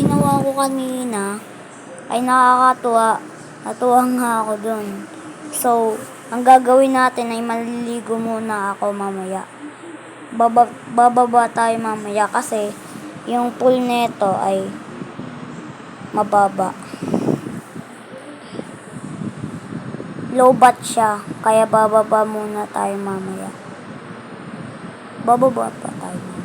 ginawa ko kanina ay nakakatuwa. Natuwa nga ako dun. So, ang gagawin natin ay maliligo muna ako mamaya. Baba, bababa tayo mamaya kasi yung pool neto ay mababa. Low bat siya, kaya bababa muna tayo mamaya. Bababa pa tayo.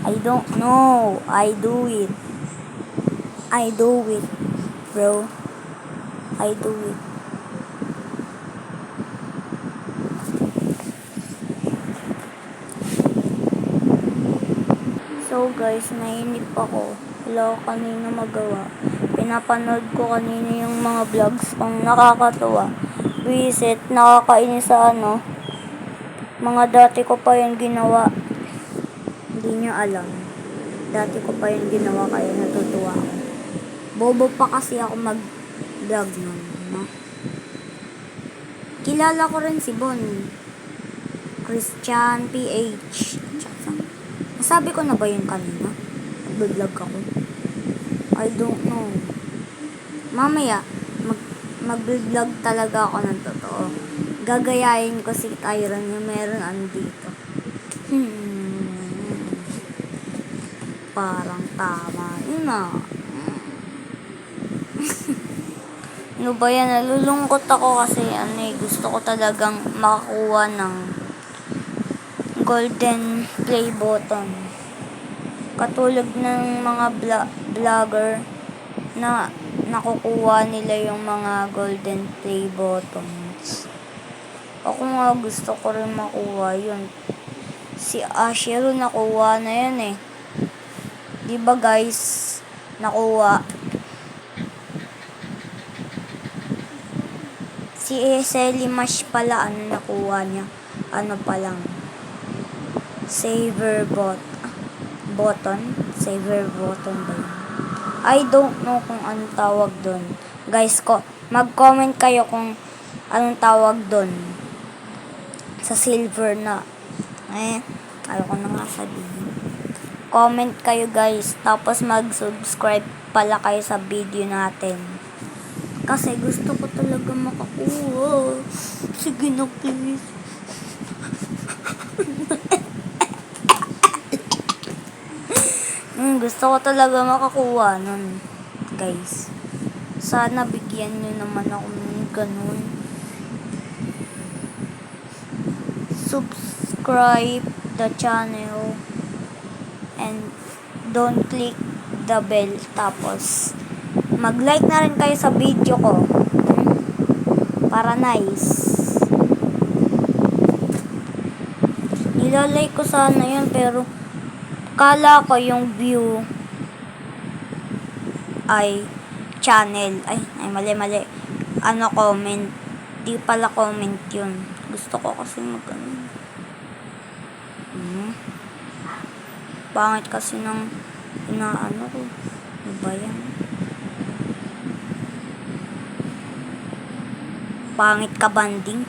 I don't know. I do it. I do it, bro. I do it. So guys, nainip ako. Wala ko kanina magawa. Pinapanood ko kanina yung mga vlogs kung nakakatuwa. Visit, nakakainis sa ano. Mga dati ko pa yung ginawa. Hindi nyo alam. Dati ko pa yung ginawa kaya natutuwa ako. Bobo pa kasi ako mag-vlog nun. No? Kilala ko rin si Bon. Christian PH. Nasabi ko na ba yun kanina? Nag-vlog ako. I don't know. Mamaya, mag mag-vlog talaga ako ng totoo. Gagayahin ko si Tyron yung meron ano dito. Hmm. Parang tama. Yun na. ano ba yan? Nalulungkot ako kasi ano eh, gusto ko talagang makakuha ng golden play button. Katulad ng mga vla- vlogger na nakukuha nila yung mga golden play buttons. Ako nga gusto ko rin makuha yun. Si Ashero nakuha na yan eh. Di ba guys? Nakuha. Si Selly Mash pala, ano nakuha niya? Ano pa lang? Saver bot. Button? Saver button ba yun? I don't know kung anong tawag doon. Guys, ko, mag-comment kayo kung anong tawag doon. Sa silver na. Eh, ayaw na nga sabihin. Comment kayo guys. Tapos mag-subscribe pala kayo sa video natin. Kasi gusto ko talaga makakuha. Sige na please. Hmm, gusto ko talaga makakuha nun. Guys. Sana bigyan nyo naman ako ng ganun. Subscribe the channel and don't click the bell. Tapos, mag-like na rin kayo sa video ko. Para nice. Nilalike ko sana yun pero kala ko yung view ay channel. Ay, ay mali mali. Ano comment. Di pala comment yun. Gusto ko kasi mag ano. Hmm. Pangit kasi ng inaano ko. Ano ba yan? Pangit ka banding.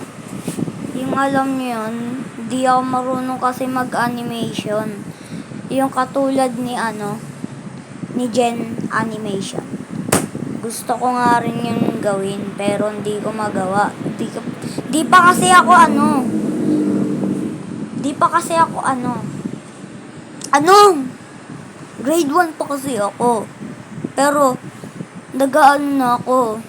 yung alam nyo yun, di ako marunong kasi mag-animation. Yung katulad ni ano, ni Gen Animation. Gusto ko nga rin yung gawin, pero hindi ko magawa. Di, di pa kasi ako ano, di pa kasi ako ano, ano, grade 1 pa kasi ako. Pero, nag-ano na ako,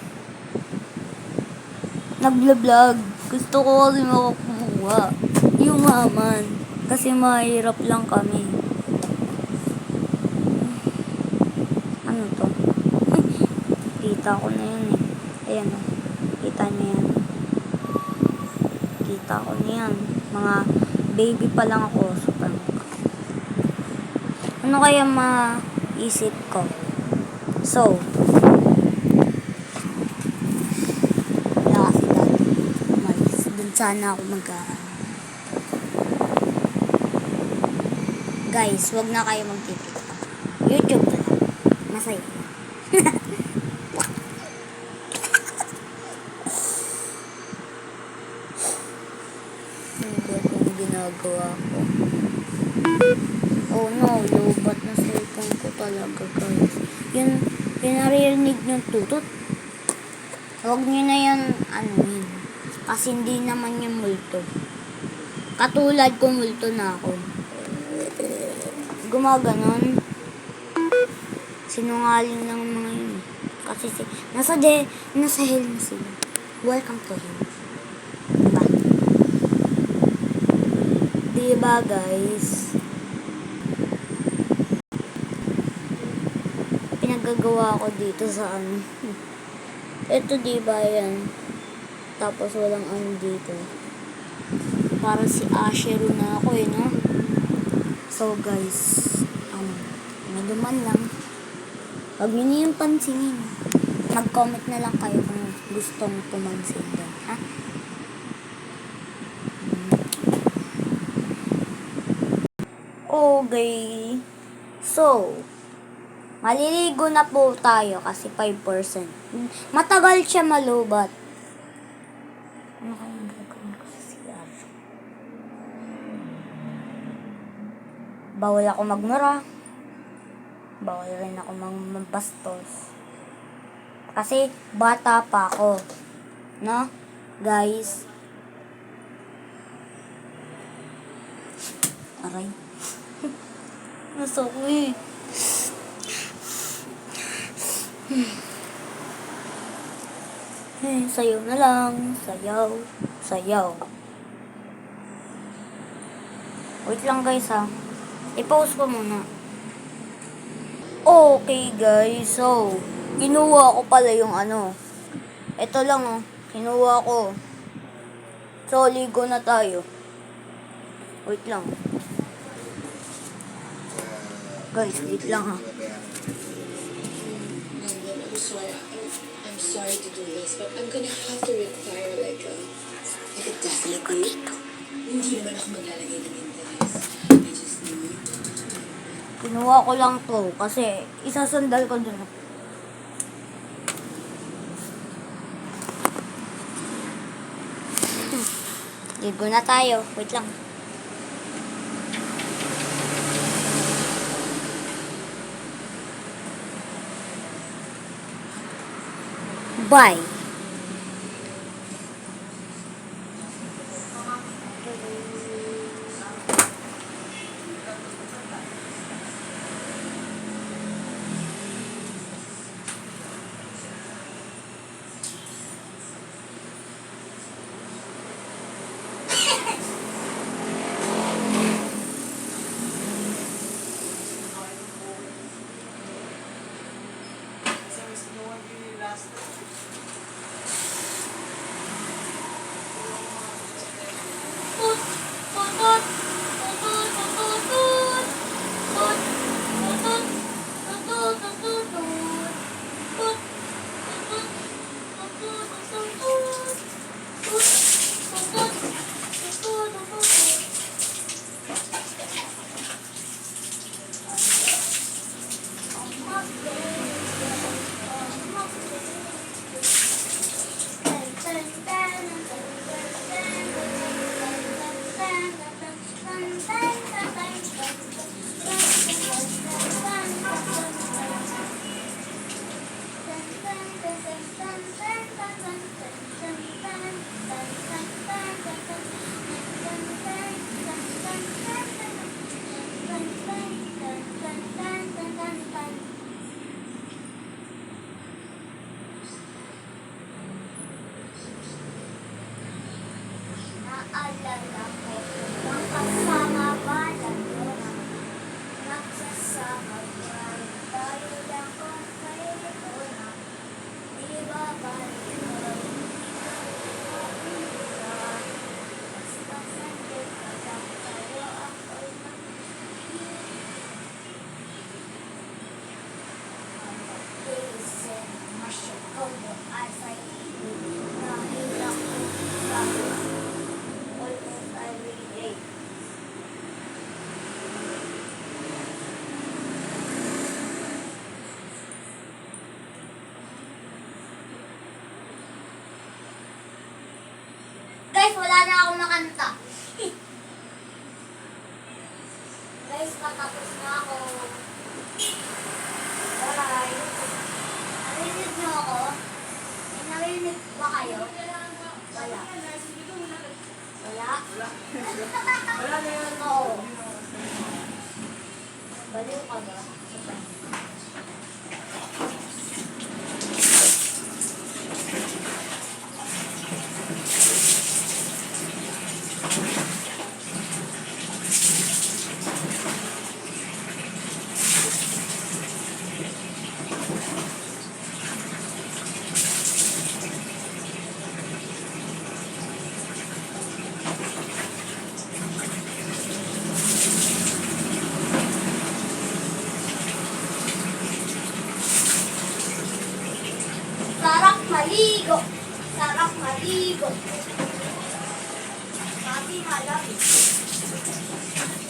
nagla-vlog. Gusto ko kasi makakuha. Yumaman. Kasi mahirap lang kami. Ano to? Kita ko na yun eh. Ayan o. Kita niyo yan. Kita ko na yan. Mga baby pa lang ako. Super Ano kaya maisip ko? So, wala kasi dati. Doon sana ako mag Guys, wag na kayo mag-tiktok. YouTube na lang. Masaya. Ba itong ginagawa ko? Oh no, talaga guys. Yun, yung naririnig yung tutut. Huwag nyo na yan, ano yun. Kasi hindi naman yung multo. Katulad ko multo na ako. Gumaganon. Sinungaling lang mga yun. Kasi si, nasa de, nasa hell na sila. Welcome to hell. Diba? Diba guys? Pinagagawa ko dito sa ano. Ito diba yan? Tapos walang ano dito. Para si Asheru na ako eh, no? So guys, um, naduman lang. Huwag nyo na yung pansinin. Mag-comment na lang kayo kung gustong pumansin doon, ha? Okay. So, maliligo na po tayo kasi 5%. Matagal siya malubat. Ano kayang gagawin ko sa CR? Bawal ako magmura. Bawal rin ako magbastos. Kasi bata pa ako. No? Guys. Aray. Nasa ko eh. Eh, sayaw na lang. Sayaw. Sayaw. Wait lang guys ha. I-pause ko muna. Okay guys, so, kinuha ko pala yung ano. Ito lang oh, kinuha ko. So, ligo na tayo. Wait lang. Guys, wait lang ha. Sorry to do this, but I'm gonna have to require like a like a definite date. Hindi naman ako maglalagay ng interest. I just need Kinuha ko lang to kasi isasandal ko dun. Ligo na tayo. Wait lang. Bye. Landa. Na akong 厉害，要你。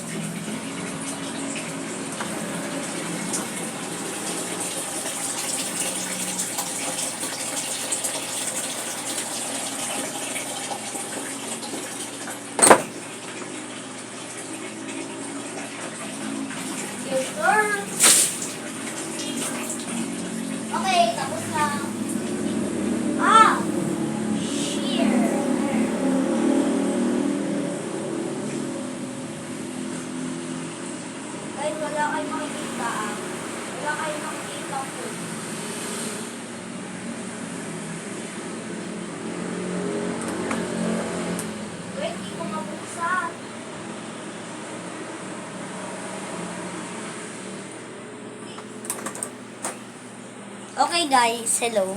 Guys, hello.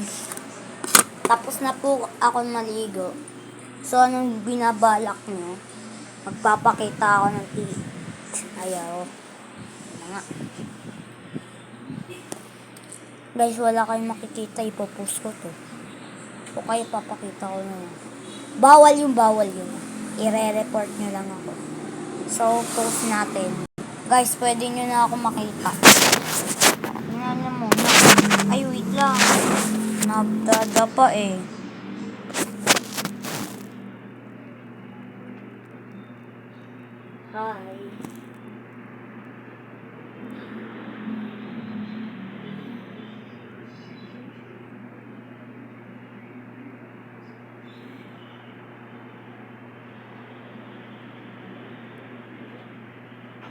Tapos na po ako maligo. So, anong binabalak nyo? Magpapakita ako ng teeth. Ayaw. Nga. Guys, wala kayong makikita. Ipopost ko to. O kaya papakita ko na. Bawal yung bawal yun. Ire-report nyo lang ako. So, post natin. Guys, pwede nyo na ako makita. Tingnan nyo muna. Ay, wait lang. Nagdada pa eh.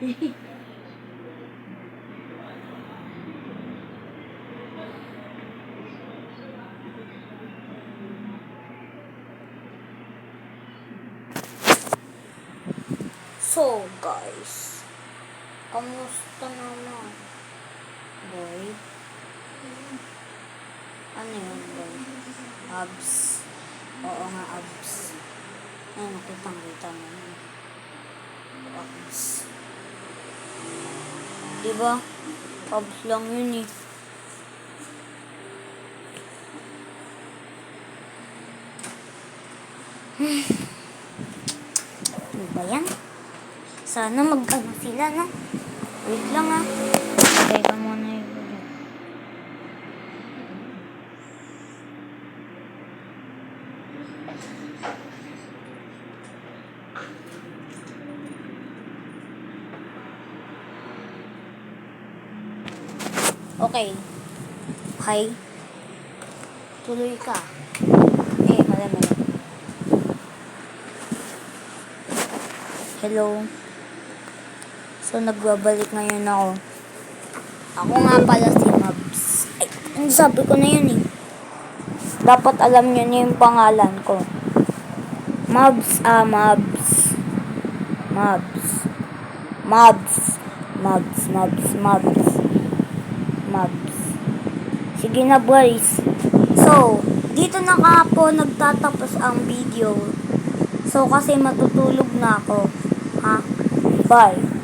Hi. So, guys. Kamusta naman? Boy? Ano yun, boy? Abs. Oo nga, abs. Ay, nakitang kita mo. yun. Abs. Diba? Abs lang yun eh. Ano ba yan? Sana mag-ano sila, no? Wait lang, ha? Teka muna yung video. Okay. Hi. Tuloy ka. Eh, mali. Hello. So, nagbabalik ngayon ako. Ako nga pala si Mabs. Ay, ano sabi ko na yun eh. Dapat alam nyo na yung pangalan ko. Mabs, ah, Mabs. Mabs. Mabs. Mabs, Mabs, Mabs. Mabs. Sige na, boys. So, dito na nga po nagtatapos ang video. So, kasi matutulog na ako. Ha? Bye.